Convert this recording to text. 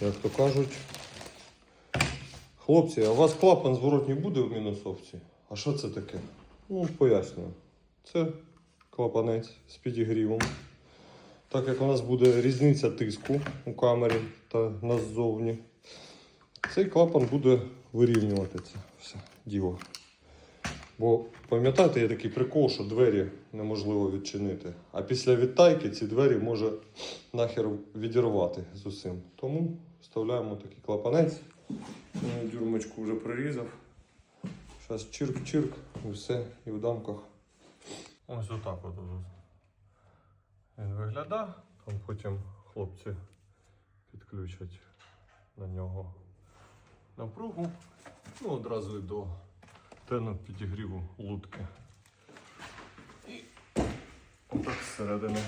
як то кажуть. Хлопці, а у вас клапан зворотній буде в мінусовці? А що це таке? Ну, пояснюю. Це клапанець з підігрівом. Так як у нас буде різниця тиску у камері та назовні, цей клапан буде вирівнювати це все діло. Бо пам'ятаєте, є такий прикол, що двері неможливо відчинити. А після відтайки ці двері може нахер відірвати з усім. Тому вставляємо такий клапанець. Дюрмочку вже прирізав. Зараз чирк-чирк і все, і в дамках. Ось отак от він виглядає. Там потім хлопці підключать на нього напругу. Ну, одразу і до тену підігріву лутки. І отак зсередини